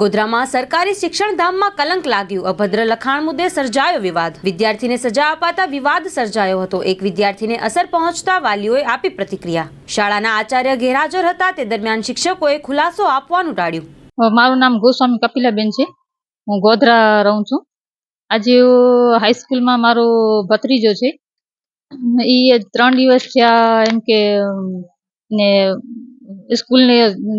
ગોધરામાં સરકારી શિક્ષણ ધામમાં કલંક લાગ્યું. અભદ્ર લખાણ મુદ્દે સર્જાયો વિવાદ. વિદ્યાર્થીને સજા અપાતા વિવાદ સર્જાયો હતો. એક વિદ્યાર્થીને અસર પહોંચતા વાલીઓએ આપી પ્રતિક્રિયા. શાળાના આચાર્ય ગેરહાજર હતા. તે દરમિયાન શિક્ષકોએ ખુલાસો આપવાનું ટાળ્યું. મારું નામ ગોસ્વામી કપિલાબેન છે. હું ગોધરા રહું છું. આજે હાઈસ્કૂલમાં મારો ભત્રીજો છે. એ ત્રણ દિવસ થયા એમ કે ને સ્કૂલને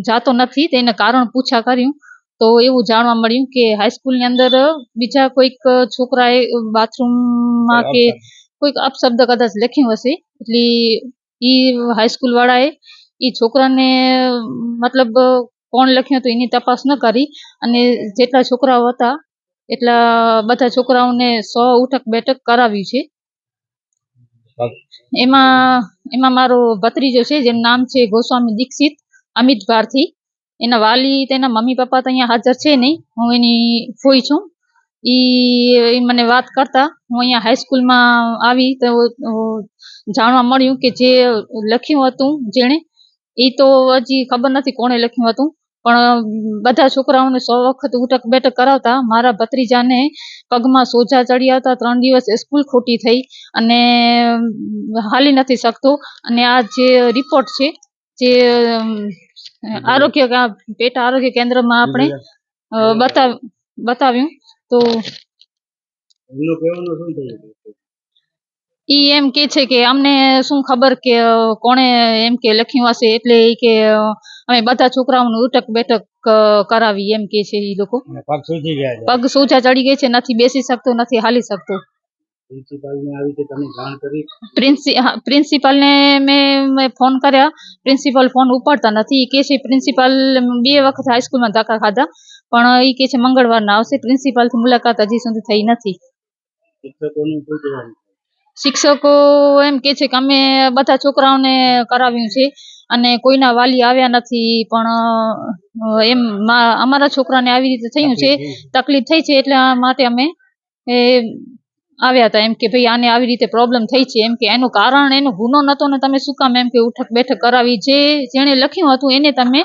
જાતો નથી. તેને કારણ પૂછા કર્યું. તો એવું જાણવા મળ્યું કે હાઈસ્કૂલની અંદર બીજા કોઈક છોકરાએ બાથરૂમમાં કે કોઈક અપશબ્દ કદાચ લખ્યું હશે. એટલે એ હાઈસ્કૂલ વાળાએ એ છોકરાને મતલબ કોણ લખ્યું હતું એની તપાસ ન કરી. અને જેટલા છોકરાઓ હતા એટલા બધા છોકરાઓને સો ઉઠક બેઠક કરાવી છે. એમાં એમાં મારો ભત્રીજો છે જેનું નામ છે ગોસ્વામી દીક્ષિત અમિત ભારથી. એના વાલી તેના મમ્મી પપ્પા તો અહીંયા હાજર છે નહીં. હું એની ફોઈ છું. એ મને વાત કરતા. હું અહીંયા હાઈસ્કૂલમાં આવી તો જાણવા મળ્યું કે જે લખ્યું હતું જેણે એ તો હજી ખબર નથી કોણે લખ્યું હતું. પણ બધા છોકરાઓને સો વખત ઉઠક બેઠક કરાવતા. મારા ભત્રીજાને પગમાં સોજા ચડ્યા હતા. ત્રણ દિવસ સ્કૂલ ખોટી થઈ અને હાલી નથી શકતો. અને આ જે રિપોર્ટ છે, જે આરોગ્ય પેટા આરોગ્ય કેન્દ્રમાં આપણે બતાવ બતાવ્યું. તો ઈ એમ કે છે કે અમને શું ખબર કે કોણે એમ કે લખ્યું હશે એટલે ઈ કે અમે બધા છોકરાઓને ઉઠક બેઠક કરાવી એમ કે છે ઈ લોકો. પગ સૂજી ગયા પગ સોજા ચડી ગઈ છે નથી બેસી શકતો નથી હાલી શકતો. પ્રિન્સિપાલને આવી રીતે તમે જાણ કરી? પ્રિન્સી પ્રિન્સિપાલને મેં મેં ફોન કર્યા. પ્રિન્સિપાલ ફોન ઉપાડતા નથી. કે છે પ્રિન્સિપાલ બે વખત હાઈસ્કૂલમાં ધક્કા ખાધા. પણ એ કે છે મંગળવારના આવશે. પ્રિન્સિપાલથી મુલાકાત હજી સુધી થઈ નથી. શિક્ષકોનું શું કહેવાનું? શિક્ષકો એમ કે છે કે અમે બધા છોકરાઓને કરાવ્યું છે અને કોઈના વાલી આવ્યા નથી. પણ એમ અમારા છોકરાને આવી રીતે થયું છે. તકલીફ. થઈ છે એટલા માટે અમે આવ્યા હતા એમ કે ભાઈ આને આવી રીતે પ્રોબ્લેમ થઈ છે એમ કે એનું કારણ એનો ગુનો નતો ને તમે શું કામ એમ કે ઉઠક બેઠક કરાવી. જે જેણે લખ્યું હતું એને તમે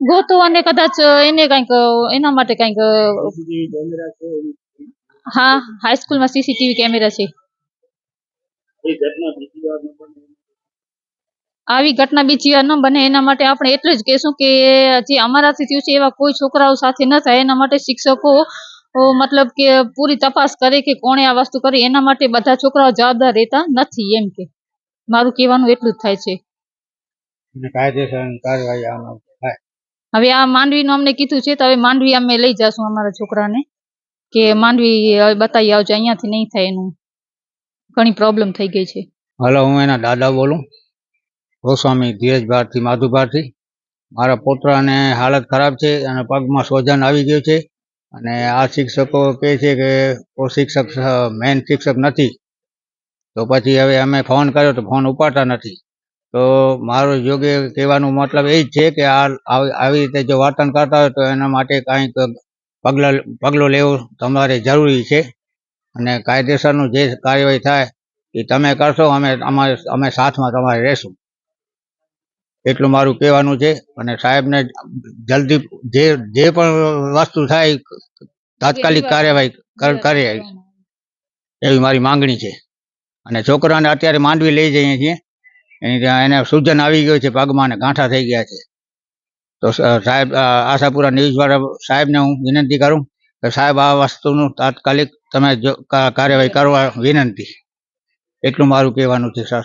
ગોતો અને કદાચ એને કંઈક એના માટે કંઈક હા હાઈસ્કૂલમાં હાઈસ્કૂલમાં સીસીટીવી કેમેરા છે આવી ઘટના બીજી વાર ન બને એના માટે આપણે એટલે જ કહેશું કે જે અમારાથી થયું છે એવા કોઈ છોકરાઓ સાથે ન થાય એના માટે શિક્ષકો મતલબ કે પૂરી તપાસ કરે કે કોણે આ વસ્તુ કરી. એના માટે બધા છોકરાઓ જવાબદાર રહેતા નથી એમ કે. મારું કહેવાનું એટલું જ થાય છે. અને કાયદેસર કાર્યવાહી આમાં થાય. હવે આ માંડવીનું અમને કીધું છે તો હવે માંડવી અમે લઈ જશું અમારા છોકરાને. કે માંડવી હવે બતાવી આવજો અહીંયાથી નહીં થાય એનું. ઘણી પ્રોબ્લેમ થઈ ગઈ છે. હલો હું એના દાદા બોલું. ગોસ્વામી ધીરજ ભારતી માધુ ભારતી. મારા પોતરાને હાલત ખરાબ છે અને પગમાં સોજન આવી ગયું છે. અને આ શિક્ષકો કહે છે કે શિક્ષક મેન શિક્ષક નથી. તો પછી હવે અમે ફોન કર્યો તો ફોન ઉપાડતા નથી. તો મારો યોગ્ય કહેવાનું મતલબ એ જ છે કે આ આવી રીતે જો વર્તન કરતા હોય તો એના માટે કાંઈક પગલાં, પગલું લેવું તમારે જરૂરી છે. અને કાયદેસરનું જે કાર્યવાહી થાય એ તમે કરશો, અમે અમારે અમે સાથમાં તમારે રહેશું. એટલું મારું કહેવાનું છે. અને સાહેબને જલ્દી જે જે પણ વસ્તુ થાય તાત્કાલિક કાર્યવાહી કર- એવી મારી માંગણી છે. અને છોકરાને અત્યારે માંડવી લઈ જઈએ છીએ. એની સૂજન આવી ગયું છે પગમાં અને ગાંઠા થઈ ગયા છે. તો સાહેબ આશાપુરા ન્યૂઝવાળા સાહેબને હું વિનંતી કરું કે સાહેબ આ વસ્તુનું તાત્કાલિક તમે કાર્યવાહી કરવા વિનંતી. એટલું મારું કહેવાનું છે સર